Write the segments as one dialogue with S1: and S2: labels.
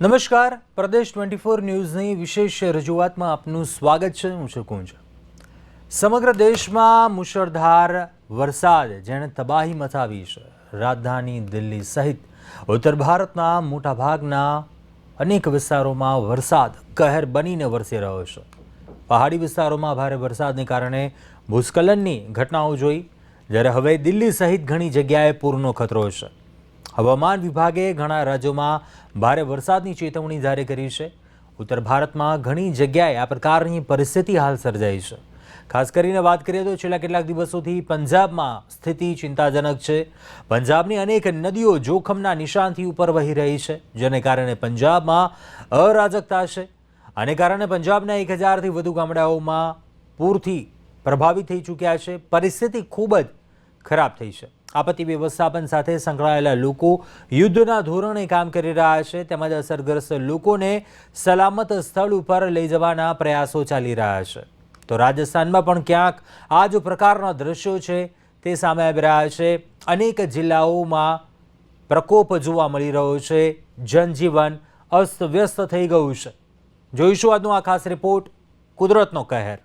S1: નમસ્કાર, પ્રદેશ twenty four ન્યૂઝની વિશેષ રજૂઆતમાં આપનું સ્વાગત છે. હું છું કુંજ. સમગ્ર દેશમાં મુશળધાર વરસાદ, જેણે તબાહી મચાવી છે. રાજધાની દિલ્હી સહિત ઉત્તર ભારતના મોટાભાગના અનેક વિસ્તારોમાં વરસાદ કહેર બનીને વરસી રહ્યો છે. પહાડી વિસ્તારોમાં ભારે વરસાદને કારણે ભૂસ્ખલનની ઘટનાઓ જોઈ, જ્યારે હવે દિલ્હી સહિત ઘણી જગ્યાએ પૂરનો ખતરો છે. હવામાન વિભાગે ઘણા રાજ્યોમાં ભારે વરસાદની ચેતવણી જારી કરી છે. ઉત્તર ભારતમાં ઘણી જગ્યાએ આ પ્રકારની પરિસ્થિતિ હાલ સર્જાઈ છે. ખાસ કરીને વાત કરીએ તો છેલ્લા કેટલાક દિવસોથી પંજાબમાં સ્થિતિ ચિંતાજનક છે. પંજાબની અનેક નદીઓ જોખમના નિશાનથી ઉપર વહી રહી છે, જેને કારણે પંજાબમાં અરાજકતા છે. આને કારણે પંજાબના એક હજારથી વધુ ગામડાઓમાં પૂરથી પ્રભાવિત થઈ ચૂક્યા છે. પરિસ્થિતિ ખૂબ જ ખરાબ થઈ છે. આપત્તિ વ્યવસ્થાપન સાથે સંકળાયેલા લોકો યુદ્ધના ધોરણે કામ કરી રહ્યા છે, તેમજ અસરગ્રસ્ત લોકોને સલામત સ્થળ ઉપર લઈ જવાના પ્રયાસો ચાલી રહ્યા છે. તો રાજસ્થાનમાં પણ ક્યાંક આ જ પ્રકારના દ્રશ્યો છે, તે સામે આવી રહ્યા છે. અનેક જિલ્લાઓમાં પ્રકોપ જોવા મળી રહ્યો છે. જનજીવન અસ્તવ્યસ્ત થઈ ગયું છે. જોઈશું આજનો આ ખાસ રિપોર્ટ કુદરતનો કહેર.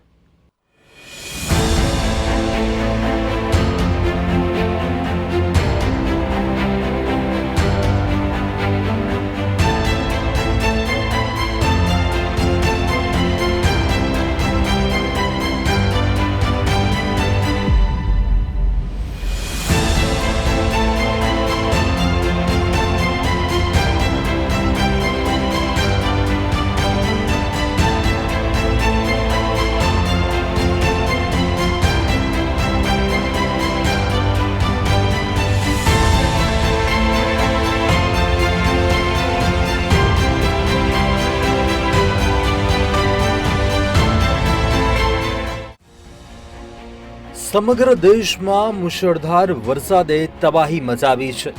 S1: સમગ્ર દેશમાં મુશળધાર વરસાદે તબાહી મચાવી છે.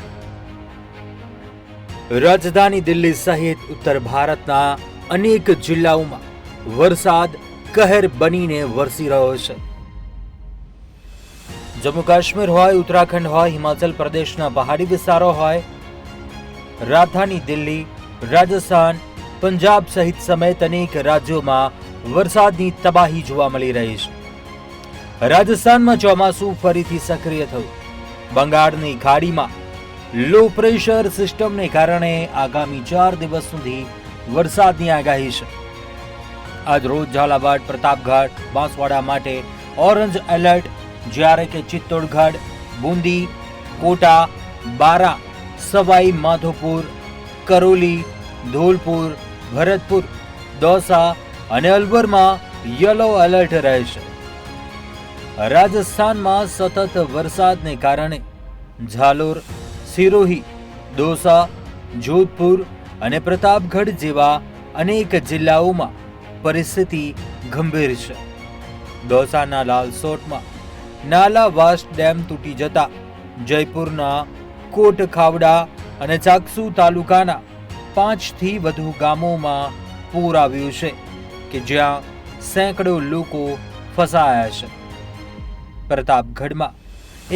S1: રાજધાની દિલ્હી સહિત ઉત્તર ભારતના અનેક જિલ્લાઓમાં વરસાદ કહેર બનીને વરસી રહ્યો છે. જમ્મુ કાશ્મીર હોય, ઉત્તરાખંડ હોય, હિમાચલ પ્રદેશના પહાડી વિસ્તારો હોય, રાજધાની દિલ્હી, રાજસ્થાન, પંજાબ સહિત સમેત અનેક રાજ્યોમાં વરસાદની તબાહી જોવા મળી રહી છે. રાજસ્થાનમાં ચોમાસું ફરીથી સક્રિય થયું. બંગાળની ખાડીમાં લો પ્રેશર સિસ્ટમને કારણે આગામી ચાર દિવસ સુધી વરસાદની આગાહી છે. આજ રોજ ઝાલાવાડ, પ્રતાપગઢ, બાંસવાડા માટે ઓરેન્જ એલર્ટ, જ્યારે કે ચિત્તોડગઢ, બુંદી, કોટા, બારા, સવાઈ, માધોપુર, કરોલી, ધોલપુર, ભરતપુર, દોસા અને અલવરમાં યલો એલર્ટ રહેશે. રાજસ્થાનમાં સતત વરસાદને કારણે ઝાલોર, સિરોહી, દોસા, જોધપુર અને પ્રતાપગઢ જેવા અનેક જિલ્લાઓમાં પરિસ્થિતિ ગંભીર છે. દોસાના લાલસોટમાં નાલા વાસ ડેમ તૂટી જતા જયપુરના કોટ ખાવડા અને ચાકસુ તાલુકાના પાંચથી વધુ ગામોમાં પૂર આવ્યું છે કે જ્યાં સેંકડો લોકો ફસાયા છે. પ્રતાપગઢમાં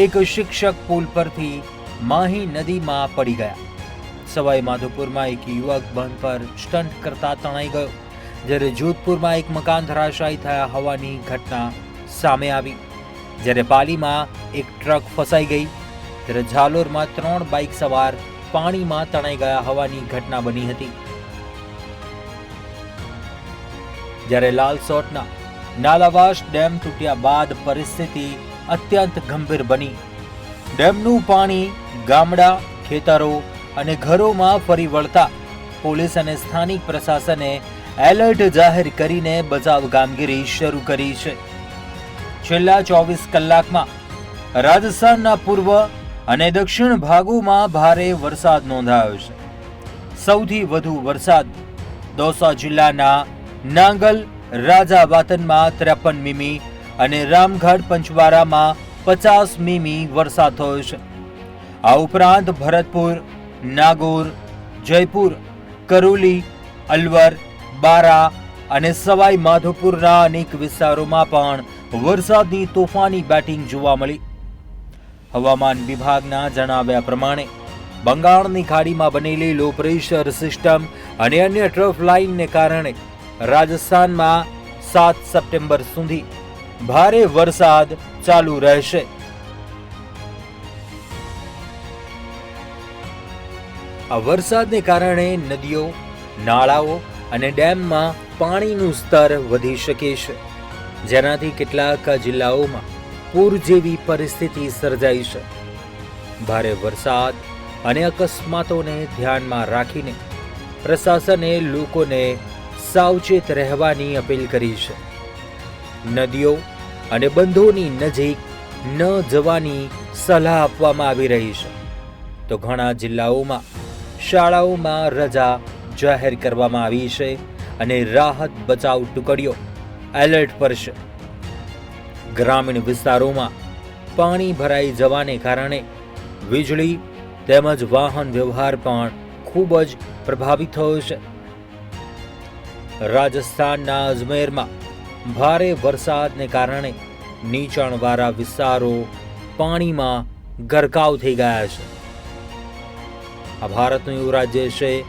S1: એક શિક્ષક પુલ પરથી માહી નદીમાં પડી ગયા. સવાઈ માધોપુરમાં એક યુવક બંધ પર સ્ટન્ટ કરતા તણાઈ ગયો, જ્યારે જોધપુરમાં એક મકાન ધરાશાયી થયા હોવાની ઘટના સામે આવી. જ્યારે પાલીમાં એક ટ્રક ફસાઈ ગઈ, ત્યારે ઝાલોરમાં ત્રણ બાઇક સવાર પાણીમાં તણાઈ ગયા હોવાની ઘટના બની હતી. જ્યારે લાલસોટના નાલાવાસ ડેમ તૂટ્યા બાદ પરિસ્થિતિ અત્યંત ગંભીર બની. ડેમનું પાણી ગામડા, ખેતરો અને ઘરોમાં ફરી વળતા. પોલીસ અને સ્થાનિક પ્રશાસને એલર્ટ જાહેર કરીને બચાવ કામગીરી શરૂ કરી છે. છેલ્લા ચોવીસ કલાકમાં રાજસ્થાનના પૂર્વ અને દક્ષિણ ભાગોમાં ભારે વરસાદ નોંધાયો છે. સૌથી વધુ વરસાદ દોસા જિલ્લાના નાંગલ રાજા વાતનમાં ત્રેપન મીમી અને રામગઢ પંચવારામાં પચાસ મીમી વરસાદ થયો છે. આ ઉપરાંત ભરતપુર, નાગોર, જયપુર, કરોલી, અલવર, બારા અને સવાઈ માધોપુરના અનેક વિસ્તારોમાં પણ વરસાદની તોફાની બેટિંગ જોવા મળી. હવામાન વિભાગના જણાવ્યા પ્રમાણે, બંગાળની ખાડીમાં બનેલી લો પ્રેશર સિસ્ટમ અને અન્ય ટ્રફ લાઇનને કારણે રાજસ્થાનમાં સાત સપ્ટેમ્બર સુધી ભારે વરસાદ ચાલુ રહેશે. આ વરસાદને કારણે નદીઓ, નાળાઓ અને ડેમમાં પાણીનું સ્તર વધી શકે છે, જેનાથી કેટલાક જિલ્લાઓમાં પૂર જેવી પરિસ્થિતિ સર્જાઈ છે. ભારે વરસાદ અને અકસ્માતોને ધ્યાનમાં રાખીને પ્રશાસને લોકોને સાવચેત રહેવાની અપીલ કરી છે. નદીઓ અને બંધોની નજીક ન જવાની સલાહ આપવામાં આવી રહી છે. તો ઘણા જિલ્લાઓમાં શાળાઓમાં રજા જાહેર કરવામાં આવી છે અને રાહત બચાવ ટુકડીઓ એલર્ટ પર છે. ગ્રામીણ વિસ્તારોમાં પાણી ભરાઈ જવાને કારણે વીજળી તેમજ વાહન વ્યવહાર પણ ખૂબ જ પ્રભાવિત થયો છે. રાજસ્થાનના અજમેરમાં ભારે વરસાદને કારણે નીચાણવાળા વિસ્તારો પાણીમાં ગરકાવ થઈ ગયા છે. આ ભારતનું એવું રાજ્ય છે,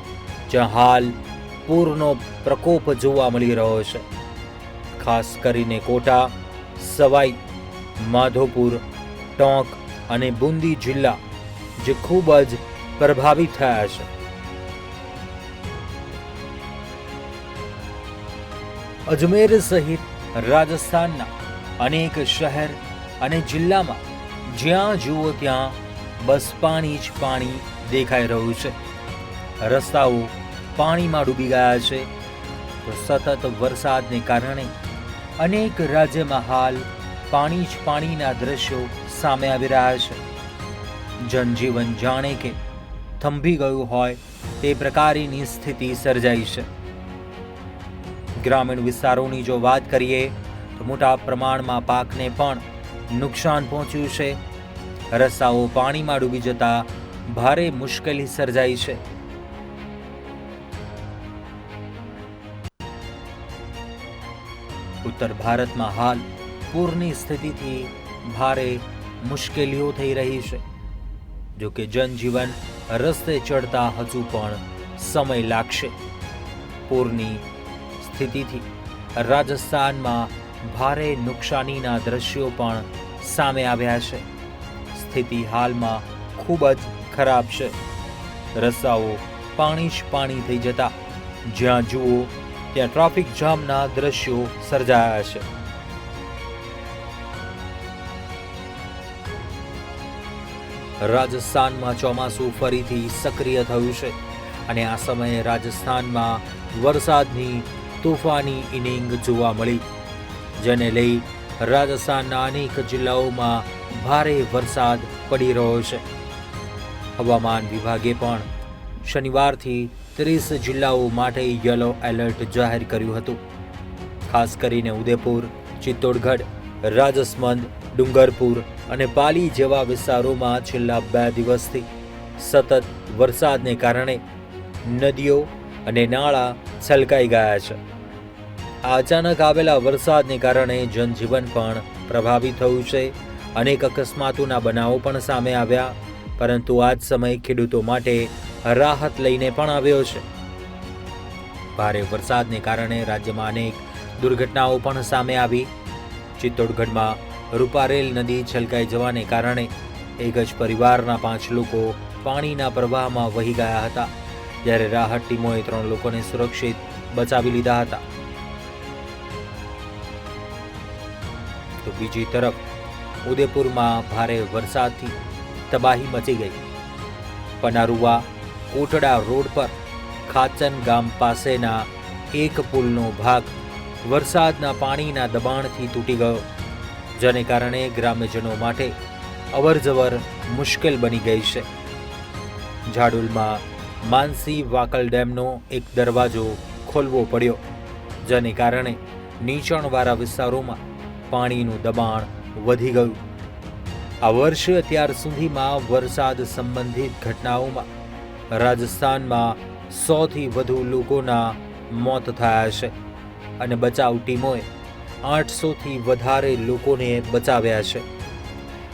S1: જ્યાં હાલ પૂરનો પ્રકોપ જોવા મળી રહ્યો છે. ખાસ કરીને કોટા, સવાઈ, માધોપુર, ટોંક અને બુંદી જિલ્લા, જે ખૂબ જ પ્રભાવિત થયા છે. અજમેર સહિત રાજસ્થાનના અનેક શહેર અને જિલ્લામાં જ્યાં જુઓ ત્યાં બસ પાણી જ પાણી દેખાઈ રહ્યું છે. રસ્તાઓ પાણીમાં ડૂબી ગયા છે. સતત વરસાદને કારણે અનેક રાજ્યમાં હાલ પાણી જ પાણીના દ્રશ્યો સામે આવી રહ્યા છે. જનજીવન જાણે કે થંભી ગયું હોય તે પ્રકારની સ્થિતિ સર્જાઈ છે. ગ્રામીણ વિસ્તારોની જો વાત કરીએ, તો મોટા પ્રમાણમાં પાકને પણ નુકસાન પહોંચ્યું છે. રસ્તાઓ પાણીમાં ડૂબી જતા ભારે મુશ્કેલી સર્જાઈ છે. ઉત્તર ભારતમાં હાલ પૂરની સ્થિતિથી ભારે મુશ્કેલીઓ થઈ રહી છે. જો કે જનજીવન રસ્તે ચડતા હજુ પણ સમય લાગશે. પૂરની સ્થિતિથી. રાજસ્થાનમાં ભારે નુકસાનીના દ્રશ્યો પણ સામે આવ્યા છે. સ્થિતિ હાલમાં ખૂબ જ ખરાબ છે. રસ્તાઓ પાણી જ પાણી થઈ જતા. જ્યાં જુઓ, ત્યાં ટ્રાફિક જામના દ્રશ્યો સર્જાયા છે. રાજસ્થાનમાં ચોમાસું ફરીથી સક્રિય થયું છે. અને આ સમયે રાજસ્થાનમાં વરસાદની તોફાની ઇનિંગ જોવા મળી. જેને લઈ રાજસ્થાનના અનેક જિલ્લાઓમાં ભારે વરસાદ પડી રહ્યો છે. હવામાન વિભાગે પણ શનિવારથી ત્રીસ જિલ્લાઓ માટે યલો એલર્ટ જાહેર કર્યું હતું. ખાસ કરીને ઉદયપુર, ચિત્તોડગઢ, રાજસમંદ, ડુંગરપુર અને પાલી જેવા વિસ્તારોમાં છેલ્લા બે દિવસથી સતત વરસાદને કારણે નદીઓ અને નાળા છલકાઈ ગયા છે. અચાનક આવેલા વરસાદને કારણે જનજીવન પણ પ્રભાવિત થયું છે. અનેક અકસ્માતોના બનાવો પણ સામે આવ્યા, પરંતુ આ જ સમય ખેડૂતો માટે રાહત લઈને પણ આવ્યો છે. ભારે વરસાદને કારણે રાજ્યમાં અનેક દુર્ઘટનાઓ પણ સામે આવી. ચિત્તોડગઢમાં રૂપારેલ નદી છલકાઈ જવાને કારણે એક જ પરિવારના પાંચ લોકો પાણીના પ્રવાહમાં વહી ગયા હતા. જ્યારે રાહત ટીમોએ ત્રણ લોકોને સુરક્ષિત બચાવી લીધા હતા. તો બીજી તરફ, ઉદયપુરમાં ભારે વરસાદથી તબાહી મચી ગઈ. પનારુવા કોટડા રોડ પર ખાચન ગામ પાસેના એક પુલનો ભાગ વરસાદના પાણીના દબાણથી તૂટી ગયો, જેને કારણે ગ્રામ્યજનો માટે અવરજવર મુશ્કેલ બની ગઈ છે. ઝાડુલમાં માનસી વાકલ ડેમનો એક દરવાજો ખોલવો પડ્યો, જેને કારણે નીચાણવાળા વિસ્તારોમાં પાણીનું દબાણ વધી ગયું. આ વર્ષે અત્યાર સુધીમાં વરસાદ સંબંધિત ઘટનાઓમાં રાજસ્થાનમાં સોથી વધુ લોકોના મોત થયા છે અને બચાવ ટીમોએ આઠસોથી વધારે લોકોને બચાવ્યા છે.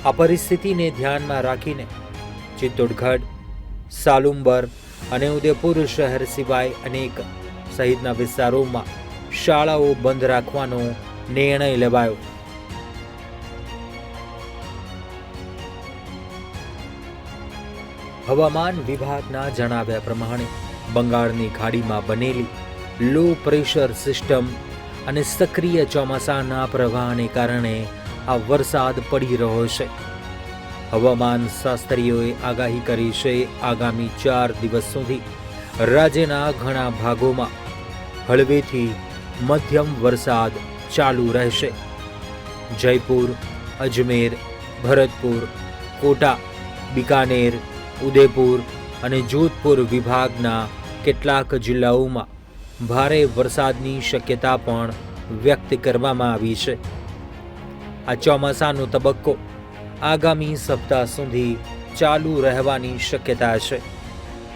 S1: આ પરિસ્થિતિને ધ્યાનમાં રાખીને ચિત્તોડગઢ, સાલુંબર અને ઉદયપુર શહેર સિવાય અનેક સહિતના વિસ્તારોમાં શાળાઓ બંધ રાખવાનો નિર્ણય લેવાયો. હવામાન વિભાગના જણાવ્યા પ્રમાણે બંગાળની ખાડીમાં બનેલી લો પ્રેશર સિસ્ટમ અને સક્રિય ચોમાસાના પ્રવાહને કારણે આ વરસાદ પડી રહ્યો છે. હવામાન શાસ્ત્રીઓએ આગાહી કરી છે આગામી ચાર દિવસ સુધી. રાજ્યના ઘણા ભાગોમાં હળવેથી મધ્યમ વરસાદ ચાલુ રહેશે. જયપુર, અજમેર, ભરતપુર, કોટા, બિકાનેર, ઉદયપુર અને જોધપુર વિભાગના કેટલાક જિલ્લાઓમાં ભારે વરસાદની શક્યતા પણ વ્યક્ત કરવામાં આવી છે. આ ચોમાસાનો તબક્કો આગામી સપ્તાહ સુધી ચાલુ રહેવાની શક્યતા છે.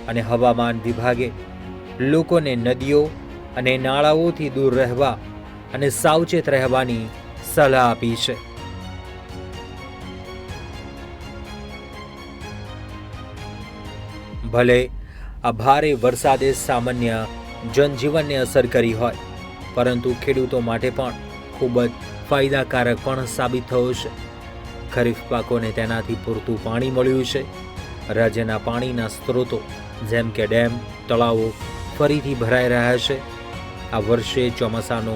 S1: અને હવામાન વિભાગે લોકોને નદીઓ અને નાળાઓથી દૂર રહેવા અને સાવચેત રહેવાની સલાહ આપી છે. ભલે આ ભારે વરસાદે સામાન્ય જનજીવનને અસર કરી હોય, પરંતુ ખેડૂતો માટે પણ ખૂબ જ ફાયદાકારક પણ સાબિત થયો છે. ખરીફ પાકોને તેનાથી પૂરતું પાણી મળ્યું છે. રાજ્યના પાણીના સ્ત્રોતો, જેમ કે ડેમ, તળાવો, ફરીથી ભરાઈ રહ્યા છે. આ વર્ષે ચોમાસાનો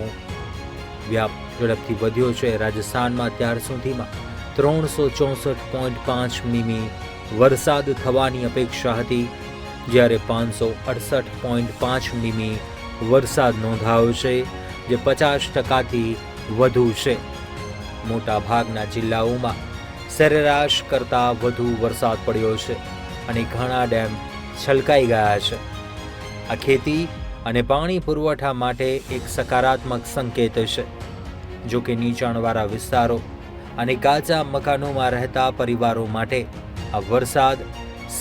S1: વ્યાપ ઝડપથી વધ્યો છે. રાજસ્થાનમાં ત્યાર સુધીમાં ત્રણસો ચોસઠ પોઈન્ટ પાંચ મીમી વરસાદ થવાની અપેક્ષા હતી, જ્યારે પાંચસો અડસઠ પોઈન્ટ પાંચ મીમી વરસાદ નોંધાયો છે, જે પચાસ ટકાથી વધુ છે. મોટા ભાગના જિલ્લાઓમાં સરેરાશ કરતાં વધુ વરસાદ પડ્યો છે અને ઘણા ડેમ છલકાઈ ગયા છે. આ ખેતી અને પાણી પુરવઠા માટે એક સકારાત્મક સંકેત છે. જો કે નીચાણવાળા વિસ્તારો અને કાચા મકાનોમાં રહેતા પરિવારો માટે આ વરસાદ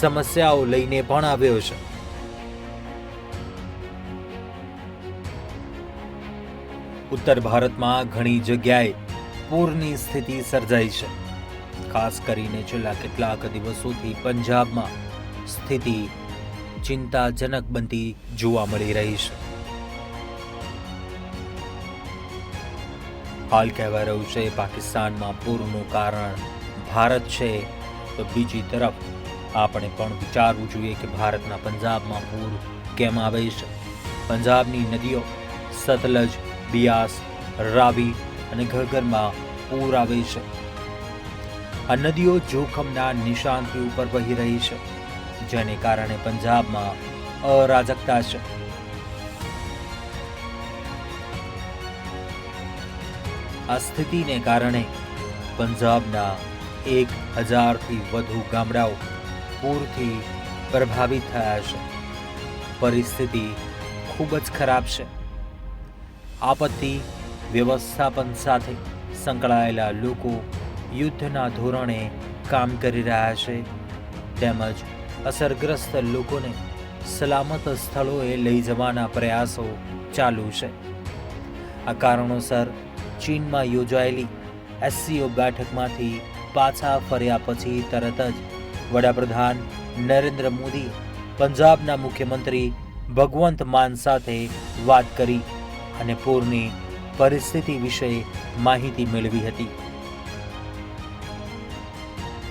S1: સમસ્યાઓ લઈને પણ આવ્યો છે. ઉત્તર ભારતમાં ઘણી જગ્યાએ પૂરની સ્થિતિ સર્જાઈ છે. ખાસ કરીને છેલ્લા કેટલાક દિવસોથી પંજાબમાં સ્થિતિ ચિંતાજનક બનતી જોવા મળી રહી છે. હાલ કહેવાય રહ્યું છે, પાકિસ્તાનમાં પૂરનું કારણ ભારત છે. તો બીજી તરફ આપણે પણ વિચારવું જોઈએ કે ભારતના પંજાબમાં પૂર કેમ આવે છે? પંજાબની નદીઓ સતલજ, બિયાસ, રાવી અને ઘગરમાં પૂર આવે છે. આ નદીઓ જોખમના નિશાનથી ઉપર વહી રહી છે, જેને કારણે પંજાબમાં અરાજકતા છે. આ સ્થિતિને કારણે પંજાબના એક હજારથી વધુ ગામડાઓ પૂરથી પ્રભાવિત થયા છે. પરિસ્થિતિ ખૂબ જ ખરાબ છે. આપત્તિ વ્યવસ્થાપન સાથે સંકળાયેલા લોકો યુદ્ધના ધોરણે કામ કરી રહ્યા છે. તેમજ અસરગ્રસ્ત લોકોને સલામત સ્થળોએ લઈ જવાના પ્રયાસો ચાલુ છે. આ કારણોસર ચીનમાં યોજાયેલી એસસીઓ બેઠકમાંથી પાછા ફર્યા પછી તરત જ વડાપ્રધાન નરેન્દ્ર મોદી પંજાબના મુખ્યમંત્રી ભગવંત માન સાથે વાત કરી અને પૂરની પરિસ્થિતિ વિશે માહિતી મેળવી હતી.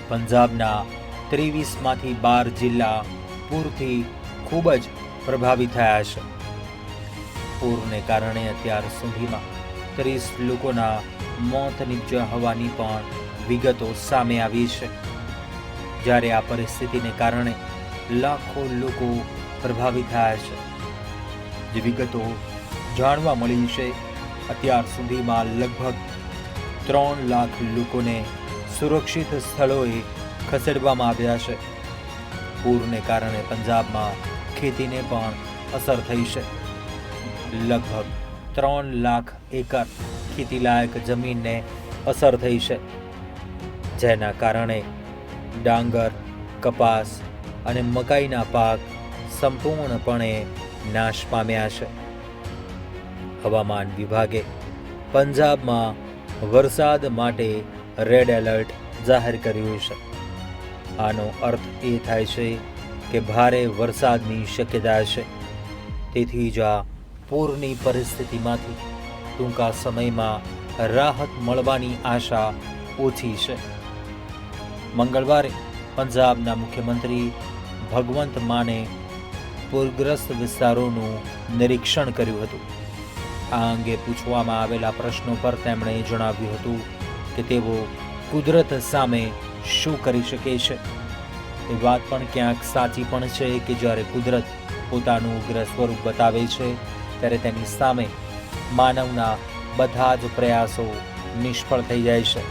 S1: પંજાબના ત્રેવીસમાંથી બાર જિલ્લા પૂરથી ખૂબ જ પ્રભાવિત થયા છે. પૂરને કારણે અત્યાર સુધીમાં ત્રીસ લોકોના મોત નિપજ્યા હોવાની પણ વિગતો સામે આવી છે. જ્યારે આ પરિસ્થિતિને કારણે લાખો લોકો પ્રભાવિત થયા છે. જે વિગતો જાણવા મળી છે અત્યાર સુધીમાં લગભગ ત્રણ લાખ લોકોને સુરક્ષિત સ્થળોએ ખસેડવામાં આવ્યા છે. પૂરને કારણે પંજાબમાં ખેતીને પણ અસર થઈ છે. લગભગ ત્રણ લાખ એકર ખેતીલાયક જમીનને અસર થઈ છે. જેના કારણે ડાંગર, કપાસ અને મકાઈના પાક સંપૂર્ણપણે નાશ પામ્યા છે. હવામાન વિભાગે. પંજાબમાં વરસાદ માટે રેડ એલર્ટ જાહેર કર્યું છે. આનો અર્થ એ થાય છે કે ભારે વરસાદની શક્યતા છે. તેથી જ આ પૂરની પરિસ્થિતિમાંથી ટૂંકા સમયમાં રાહત મળવાની આશા ઓછી છે. મંગળવારે પંજાબના મુખ્યમંત્રી ભગવંત માને પૂરગ્રસ્ત વિસ્તારોનું નિરીક્ષણ કર્યું હતું. આ અંગે પૂછવામાં આવેલા પ્રશ્નો પર તેમણે જણાવ્યું હતું કે તેઓ કુદરત સામે શું કરી શકે છે. એ વાત પણ ક્યાંક સાચી પણ છે કે જ્યારે કુદરત પોતાનું ઉગ્ર સ્વરૂપ બતાવે છે, ત્યારે તેની સામે માનવના બધા જ પ્રયાસો નિષ્ફળ થઈ જાય છે.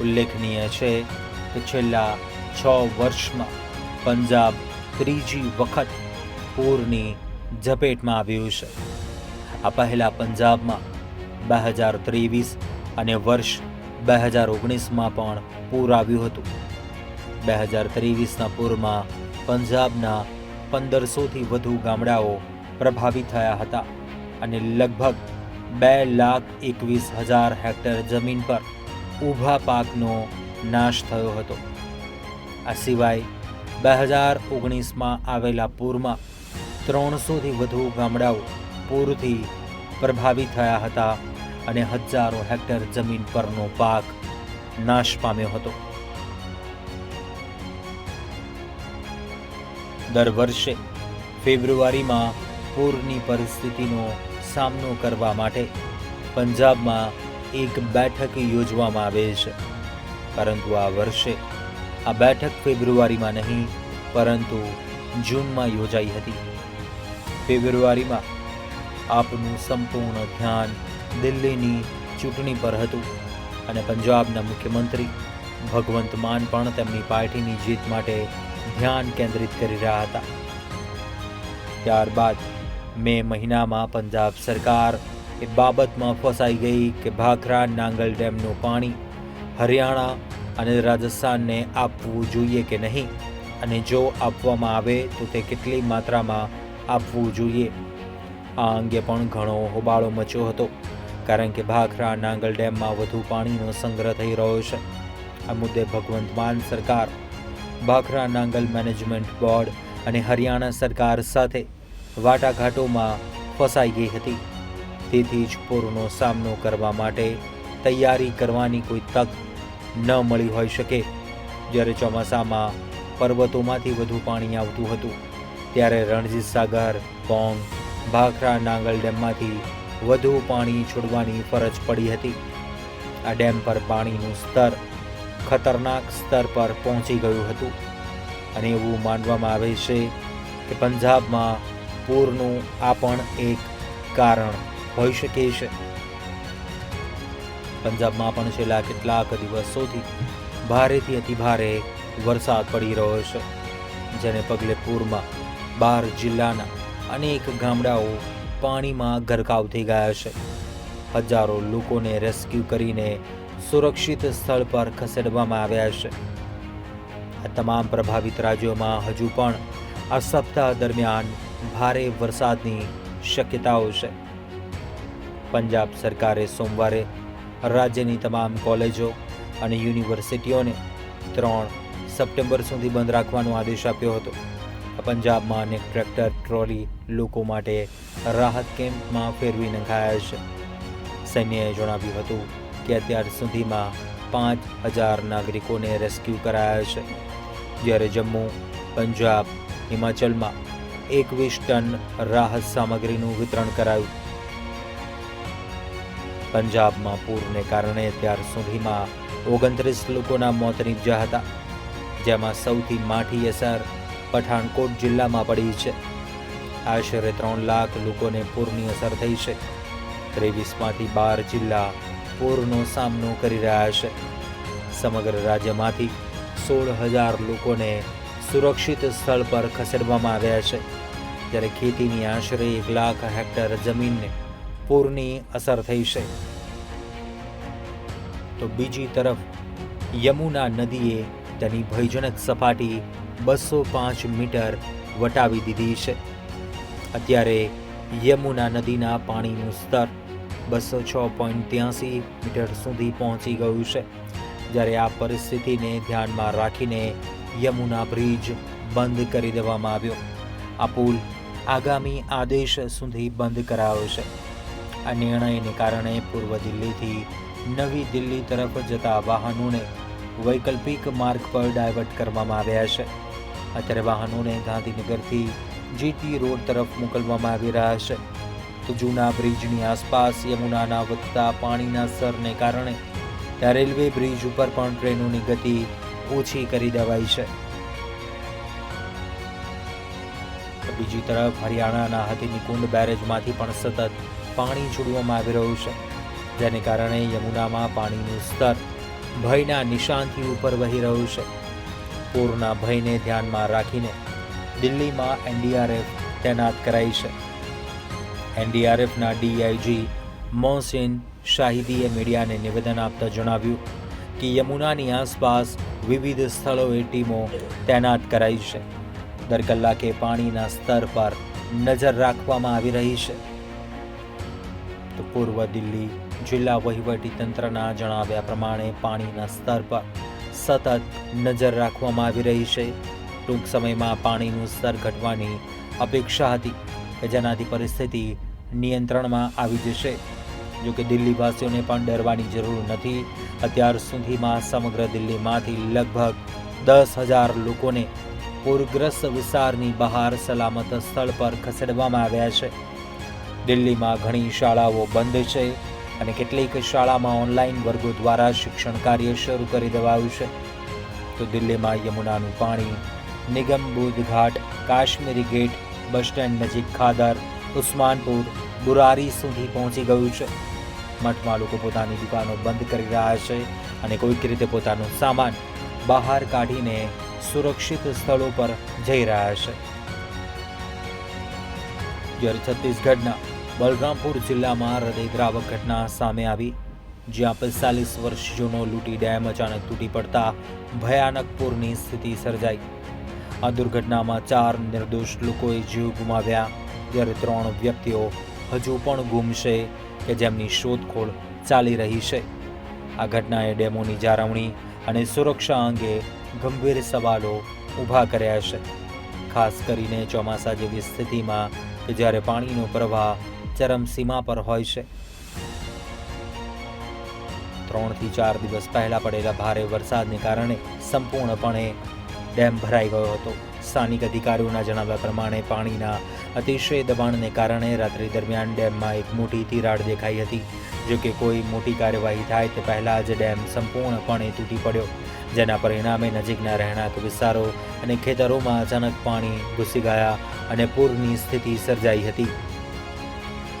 S1: ઉલ્લેખનીય છે કે છેલ્લા છ વર્ષમાં પંજાબ ત્રીજી વખત પૂરની ઝપેટમાં આવ્યું છે. આ પહેલા પંજાબમાં બે હજાર ત્રેવીસ અને વર્ષ બે હજાર ઓગણીસમાં પણ પૂર આવ્યું હતું. બે હજાર ત્રેવીસના પૂરમાં પંજાબના પંદરસોથી વધુ ગામડાઓ પ્રભાવિત થયા હતા અને લગભગ બે લાખ એકવીસ હજાર હેક્ટર જમીન પર ઊભા પાકનો નાશ થયો હતો. આ સિવાય બે હજાર ઓગણીસમાં આવેલા પૂરમાં ત્રણસોથી વધુ ગામડાઓ પૂરથી પ્રભાવિત થયા હતા અને હજારો હેક્ટર જમીન પરનો પાક નાશ પામ્યો હતો. દર વર્ષે ફેબ્રુઆરીમાં પૂરની પરિસ્થિતિનો સામનો કરવા માટે પંજાબમાં એક બેઠક યોજવામાં આવે છે. પરંતુ આ વર્ષે આ બેઠક ફેબ્રુઆરીમાં નહીં, પરંતુ જૂનમાં યોજાઈ હતી. ફેબ્રુઆરીમાં આપનું સંપૂર્ણ ધ્યાન દિલ્હીની ચૂંટણી પર હતું અને પંજાબના મુખ્યમંત્રી ભગવંત માન પણ તેમની પાર્ટીની જીત માટે ધ્યાન કેન્દ્રિત કરી રહ્યા હતા. ત્યારબાદ મે મહિનામાં પંજાબ સરકાર એ બાબતમાં ફસાઈ ગઈ કે ભાખરા નાંગલ ડેમનું પાણી હરિયાણા અને રાજસ્થાનને આપવું જોઈએ કે નહીં? અને જો આપવામાં આવે તો તે કેટલી માત્રામાં આપવું જોઈએ. આ અંગે પણ ઘણો હોબાળો મચ્યો હતો, કારણ કે ભાખરા નાંગલ ડેમમાં વધુ પાણીનો સંગ્રહ થઈ રહ્યો છે. આ મુદ્દે ભગવંત માન સરકાર, ભાખરા નાંગલ મેનેજમેન્ટ બોર્ડ અને હરિયાણા સરકાર સાથે વાટાઘાટોમાં ફસાઈ ગઈ હતી. તેથી જ પૂરનો સામનો કરવા માટે તૈયારી કરવાની કોઈ તક ન મળી હોઈ શકે. જ્યારે ચોમાસામાં પર્વતોમાંથી વધુ પાણી આવતું હતું ત્યારે રણજીત સાગર પોંગ ભાખરા નાંગલ ડેમમાંથી વધુ પાણી છોડવાની ફરજ પડી હતી. આ ડેમ પર પાણીનું સ્તર ખતરનાક સ્તર પર પહોંચી ગયું હતું અને એવું માનવામાં આવે છે કે પંજાબમાં પૂરનું આ પણ એક કારણ હોઈ શકે છે. પંજાબમાં પણ છેલ્લા કેટલાક દિવસોથી ભારેથી અતિભારે વરસાદ પડી રહ્યો છે, જેને પગલે પૂરમાં બાર જિલ્લાના અનેક ગામડાઓ પાણીમાં ગરકાવ થઈ ગયા છે. હજારો લોકોને રેસ્ક્યુ કરીને સુરક્ષિત સ્થળ પર ખસેડવામાં આવ્યા છે. આ તમામ પ્રભાવિત રાજ્યોમાં હજુ પણ આ સપ્તાહ દરમિયાન ભારે વરસાદની શક્યતાઓ છે. પંજાબ સરકારે સોમવારે રાજ્યની તમામ કોલેજો અને યુનિવર્સિટીઓને ત્રણ સપ્ટેમ્બર સુધી બંધ રાખવાનો આદેશ આપ્યો હતો. પંજાબમાં અનેક ટ્રેક્ટર, ટ્રોલી લોકો માટે રાહત કેમ્પમાં ફેરવી નંખાયા છે. સૈન્યએ જણાવ્યું હતું કે અત્યાર સુધીમાં પાંચ હજાર નાગરિકોને રેસ્ક્યુ કરાયા છે. જ્યારે જમ્મુ, પંજાબ, હિમાચલમાં એકવીસ ટન રાહત સામગ્રીનું વિતરણ કરાયું. પંજાબમાં પૂરને કારણે ત્યાર સુધીમાં ઓગણત્રીસ લોકોના મોત નીપજ્યા હતા, જેમાં સૌથી માઠી અસર પઠાણકોટ જિલ્લામાં પડી છે. આશરે ત્રણ લાખ લોકોને પૂરની અસર થઈ છે. ત્રેવીસમાંથી બાર જિલ્લા પૂરનો સામનો કરી રહ્યા છે. સમગ્ર રાજ્યમાંથી સોળ હજાર લોકોને સુરક્ષિત સ્થળ પર ખસેડવામાં આવ્યા છે. જ્યારે ખેતીની આશરે એક લાખ હેક્ટર જમીનને પૂરની અસર થઈ છે. તો બીજી તરફ યમુના નદીએ તેની ભયજનક સપાટી બસો પાંચ મીટર વટાવી દીધી છે. અત્યારે યમુના નદીના પાણીનું સ્તર બસો છ પોઈન્ટ ત્યાંસી મીટર સુધી પહોંચી ગયું છે. જ્યારે આ પરિસ્થિતિને ધ્યાનમાં રાખીને યમુના બ્રિજ બંધ કરી દેવામાં આવ્યો. આ પુલ આગામી આદેશ સુધી બંધ કરાયો છે. આ નિર્ણયને કારણે પૂર્વ દિલ્હીથી નવી દિલ્હી તરફ જતા વાહનોને વૈકલ્પિક માર્ગ પર ડાયવર્ટ કરવામાં આવ્યા છે. અત્યારે વાહનોને ગાંધીનગરથી જીટી રોડ તરફ મોકલવામાં આવી રહ્યા છે. તો જૂના બ્રિજની આસપાસ યમુનાના વધતા પાણીના સ્તરને કારણે ત્યાં રેલવે બ્રિજ ઉપર પણ ટ્રેનોની ગતિ ઓછી કરી દેવાઈ છે. બીજી તરફ હરિયાણાના હાથીની બેરેજમાંથી પણ સતત પાણી છોડવામાં આવી રહ્યું છે. જેને કારણે યમુનામાં પાણીનું સ્તર ભયના નિશાનથી ઉપર વહી રહ્યું છે. પૂરના ભયને ધ્યાનમાં રાખીને દિલ્હીમાં એનડીઆરએફ તૈનાત કરાઈ છે. એનડીઆરએફના ડીઆઈજી મોહસિન શાહિદીએ મીડિયાને નિવેદન આપતા જણાવ્યું કે યમુનાની આસપાસ વિવિધ સ્થળોએ ટીમો તૈનાત કરાઈ છે. દર કલાકે પાણીના સ્તર પર નજર રાખવામાં આવી રહી છે. તો પૂર્વ દિલ્હી જિલ્લા વહીવટી તંત્રના જણાવ્યા પ્રમાણે પાણીના સ્તર પર સતત નજર રાખવામાં આવી રહી છે. ટૂંક સમયમાં પાણીનું સ્તર ઘટવાની અપેક્ષા હતી કે જેનાથી પરિસ્થિતિ નિયંત્રણમાં આવી જશે. જો કે દિલ્હીવાસીઓને પણ ડરવાની જરૂર નથી. અત્યાર સુધીમાં સમગ્ર દિલ્હીમાંથી લગભગ દસ હજાર લોકોને પૂરગ્રસ્ત વિસ્તારની બહાર સલામત સ્થળ પર ખસેડવામાં આવ્યા છે. દિલ્હીમાં ઘણી શાળાઓ બંધ છે. અને કેટલીક શાળામાં ઓનલાઈન વર્ગો દ્વારા શિક્ષણ કાર્ય શરૂ કરી દેવાયું છે. તો દિલ્હીમાં યમુનાનું પાણી, નિગમ બુદ્ધ ઘાટ, કાશ્મીરી ગેટ, બસ સ્ટેન્ડ નજીક ખાદર, ઉસ્માનપુર, બુરારી સુધી પહોંચી ગયું છે. મઠમાં લોકો પોતાની દુકાનો બંધ કરી રહ્યા છે અને કોઈક રીતે પોતાનો સામાન બહાર કાઢીને સુરક્ષિત સ્થળો પર જઈ રહ્યા છે. જ્યારે છત્તીસગઢના બલરામપુર જિલ્લામાં હૃદયદ્રાવક ઘટના સામે આવી. જ્યાં પિસ્તાલીસ વર્ષ જૂનો લૂંટી ડેમ અચાનક તૂટી પડતા ભયાનક પૂરની સ્થિતિ સર્જાઈ. આ દુર્ઘટનામાં ચાર નિર્દોષ લોકોએ જીવ ગુમાવ્યા. જ્યારે ત્રણ વ્યક્તિઓ હજુ પણ ગુમ છે કે જેમની શોધખોળ ચાલી રહી છે. આ ઘટનાએ ડેમોની જાળવણી અને સુરક્ષા અંગે ગંભીર સવાલો ઊભા કર્યા છે. ખાસ કરીને ચોમાસા જેવી સ્થિતિમાં કે જ્યારે પાણીનો પ્રવાહ ચરમસીમા પર હોય છે. ત્રણથી ચાર દિવસ પહેલા પડેલા ભારે વરસાદને કારણે સંપૂર્ણપણે ડેમ ભરાઈ ગયો હતો. સ્થાનિક અધિકારીઓના જણાવ્યા પ્રમાણે પાણીના અતિશય દબાણને કારણે રાત્રિ દરમિયાન ડેમમાં એક મોટી તિરાડ દેખાઈ હતી. જો કે કોઈ મોટી કાર્યવાહી થાય તે પહેલાં જ ડેમ સંપૂર્ણપણે તૂટી પડ્યો. જેના પરિણામે નજીકના રહેણાંક વિસ્તારો અને ખેતરોમાં અચાનક પાણી ઘૂસી ગયા અને પૂરની સ્થિતિ સર્જાઈ હતી.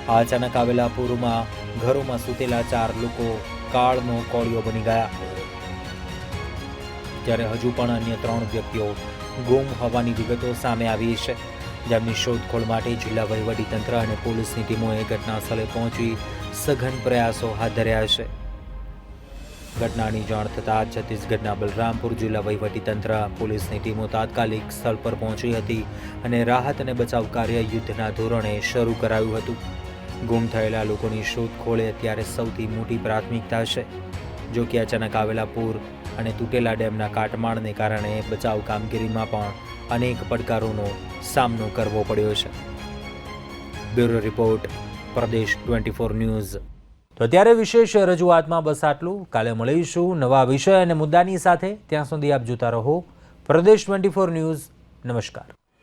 S1: આ અચાનક આવેલા પૂરમાં ઘરોમાં સૂતેલા ચાર લોકો કાળનો કોળિયો બની ગયા. ત્યારે હજુ પણ અન્ય ત્રણ વ્યક્તિઓ ગુમ હોવાની વિગતો સામે આવી છે. જેમની શોધખોળ માટે જિલ્લા વહીવટીતંત્ર અને પોલીસની ટીમોએ ઘટના સ્થળે પહોંચી સઘન પ્રયાસો હાથ ધર્યા છે. ઘટનાની જાણ થતાં છત્તીસગઢના બલરામપુર જિલ્લા વહીવટીતંત્ર પોલીસની ટીમો તાત્કાલિક સ્થળ પર પહોંચી હતી અને રાહત અને બચાવ કાર્ય યુદ્ધના ધોરણે શરૂ કરાયું હતું. ગુમ થયેલા લોકોની શોધખોળ અત્યારે સૌથી મોટી પ્રાથમિકતા છે. જો કે અચાનક આવેલા પૂર અને તૂટેલા ડેમના કાટમાળને કારણે બચાવ કામગીરીમાં પણ અનેક પડકારોનો સામનો કરવો પડ્યો છે. Bureau report, Pradesh twenty four news. તો અત્યારે વિશેષ રજૂઆતમાં બસ આટલું. કાલે મળીશું નવા વિષય અને મુદ્દાની સાથે. ત્યાં સુધી આપ જોતા રહો. પ્રદેશ ટ્વેન્ટી ફોર ન્યૂઝ. નમસ્કાર.